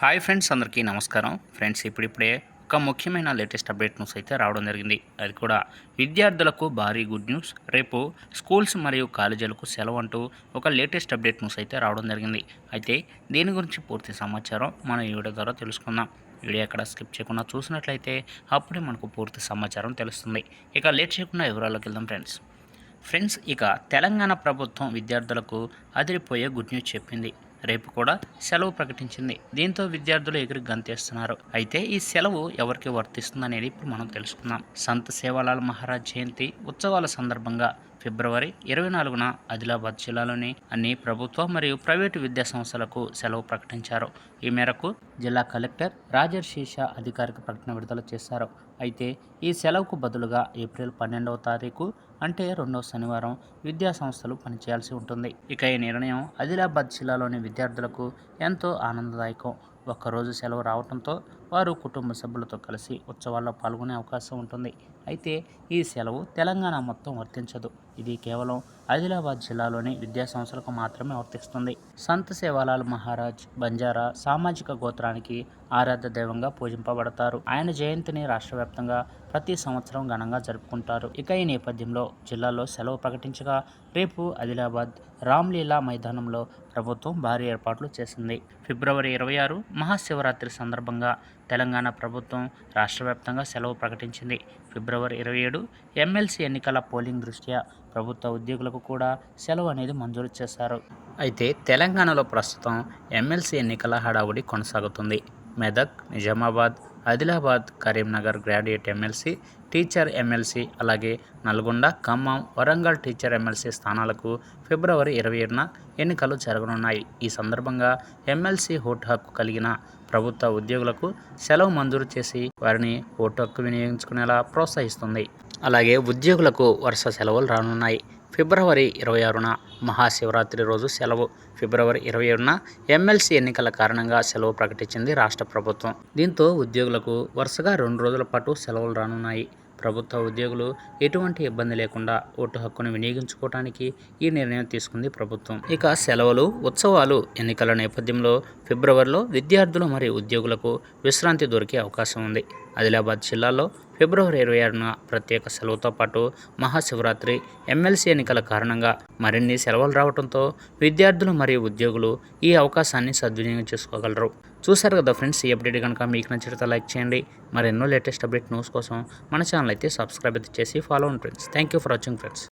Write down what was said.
Hi friends అందరికీ నమస్కారం. Friends ఇప్పుడిప్పుడే ఒక ముఖ్యమైన లేటెస్ట్ అప్డేట్ న్యూస్ అయితే రావడం జరిగింది. అది కూడా విద్యార్థులకు భారీ గుడ్ న్యూస్. రేపు స్కూల్స్ మరియు కాలేజీలకు సెలవు అంటూ ఒక లేటెస్ట్ అప్డేట్ న్యూస్ అయితే రావడం జరిగింది. అయితే దీని గురించి పూర్తి సమాచారం మనం ఈ వీడియో ద్వారా తెలుసుకుందాం. వీడియో ఎక్కడ స్కిప్ చేయకుండా చూసినట్లయితే అప్పుడే మనకు పూర్తి సమాచారం తెలుస్తుంది. ఇక లేట్ చేయకుండా వివరాల్లోకి వెళ్దాం ఫ్రెండ్స్. ఫ్రెండ్స్ ఇక తెలంగాణ ప్రభుత్వం విద్యార్థులకు అదిరిపోయే గుడ్ న్యూస్ చెప్పింది. రేపు కూడా సెలవు ప్రకటించింది. దీంతో విద్యార్థులు ఎగిరి గంతేస్తున్నారు. అయితే ఈ సెలవు ఎవరికి వర్తిస్తుందనేది ఇప్పుడు మనం తెలుసుకుందాం. సంత సేవాలాల్ మహారాజ్ జయంతి ఉత్సవాల సందర్భంగా ఫిబ్రవరి ఇరవై నాలుగున ఆదిలాబాద్ జిల్లాలోని అన్ని ప్రభుత్వ మరియు ప్రైవేటు విద్యా సంస్థలకు సెలవు ప్రకటించారు. ఈ మేరకు జిల్లా కలెక్టర్ రాజర్ శీషా అధికారిక ప్రకటన విడుదల చేశారు. అయితే ఈ సెలవుకు బదులుగా ఏప్రిల్ పన్నెండవ తారీఖు అంటే రెండవ శనివారం విద్యా సంస్థలు పనిచేయాల్సి ఉంటుంది. ఇక ఈ నిర్ణయం ఆదిలాబాద్ జిల్లాలోని విద్యార్థులకు ఎంతో ఆనందదాయకం. ఒక్కరోజు సెలవు రావడంతో వారు కుటుంబ సభ్యులతో కలిసి ఉత్సవాల్లో పాల్గొనే అవకాశం ఉంటుంది. అయితే ఈ సెలవు తెలంగాణ మొత్తం వర్తించదు. ఇది కేవలం ఆదిలాబాద్ జిల్లాలోని విద్యాసంస్థలకు మాత్రమే వర్తిస్తుంది. సంత సేవాలాల్ మహారాజ్ బంజారా సామాజిక గోత్రానికి ఆరాధ్య దైవంగా పూజింపబడతారు. ఆయన జయంతిని రాష్ట్ర వ్యాప్తంగా ప్రతి సంవత్సరం ఘనంగా జరుపుకుంటారు. ఇక ఈ నేపథ్యంలో జిల్లాలో సెలవు ప్రకటించగా రేపు ఆదిలాబాద్ రామ్లీలా మైదానంలో ప్రభుత్వం భారీ ఏర్పాట్లు చేసింది. ఫిబ్రవరి ఇరవై ఆరు మహాశివరాత్రి సందర్భంగా తెలంగాణ ప్రభుత్వం రాష్ట్ర వ్యాప్తంగా సెలవు ప్రకటించింది. ఫిబ్రవరి ఇరవై ఏడు ఎమ్మెల్సీ ఎన్నికల పోలింగ్ దృష్ట్యా ప్రభుత్వ ఉద్యోగులకు కూడా సెలవు అనేది మంజూరు చేశారు. అయితే తెలంగాణలో ప్రస్తుతం ఎమ్మెల్సీ ఎన్నికల హడావుడి కొనసాగుతుంది. Medak Nizamabad Adilabad Karimnagar graduate MLC teacher MLC అలాగే నల్గొండ ఖమ్మం వరంగల్ టీచర్ ఎమ్మెల్సీ స్థానాలకు ఫిబ్రవరి ఇరవై ఏడున ఎన్నికలు జరగనున్నాయి. ఈ సందర్భంగా ఎమ్మెల్సీ ఓటు హక్కు కలిగిన ప్రభుత్వ ఉద్యోగులకు సెలవు మంజూరు చేసి వారిని ఓటు హక్కు వినియోగించుకునేలా ప్రోత్సహిస్తుంది. అలాగే ఉద్యోగులకు వరుస సెలవులు రానున్నాయి. ఫిబ్రవరి ఇరవై ఆరున మహాశివరాత్రి రోజు సెలవు. ఫిబ్రవరి ఇరవై ఏడున ఎమ్మెల్సీ ఎన్నికల కారణంగా సెలవు ప్రకటించింది రాష్ట్ర ప్రభుత్వం. దీంతో ఉద్యోగులకు వరుసగా రెండు రోజుల పాటు సెలవులు రానున్నాయి. ప్రభుత్వ ఉద్యోగులు ఎటువంటి ఇబ్బంది లేకుండా ఓటు హక్కును వినియోగించుకోవడానికి ఈ నిర్ణయం తీసుకుంది ప్రభుత్వం. ఇక సెలవులు ఉత్సవాలు ఎన్నికల నేపథ్యంలో ఫిబ్రవరిలో విద్యార్థులు మరియు ఉద్యోగులకు విశ్రాంతి దొరికే అవకాశం ఉంది. ఆదిలాబాద్ జిల్లాలో ఫిబ్రవరి ఇరవై ఆరున ప్రత్యేక సెలవుతో పాటు మహాశివరాత్రి ఎమ్మెల్సీ ఎన్నికల కారణంగా మరిన్ని సెలవులు రావడంతో విద్యార్థులు మరియు ఉద్యోగులు ఈ అవకాశాన్ని సద్వినియోగం చేసుకోగలరు. చూసారు కదా ఫ్రెండ్స్ ఈ అప్డేట్ కనుక మీకు నచ్చితే లైక్ చేయండి. మరెన్నో లేటెస్ట్ అప్డేట్ న్యూస్ కోసం మన ఛానల్ అయితే సబ్స్క్రైబ్ అయితే చేసి ఫాలో అవ్వండి friends. Thank you for watching friends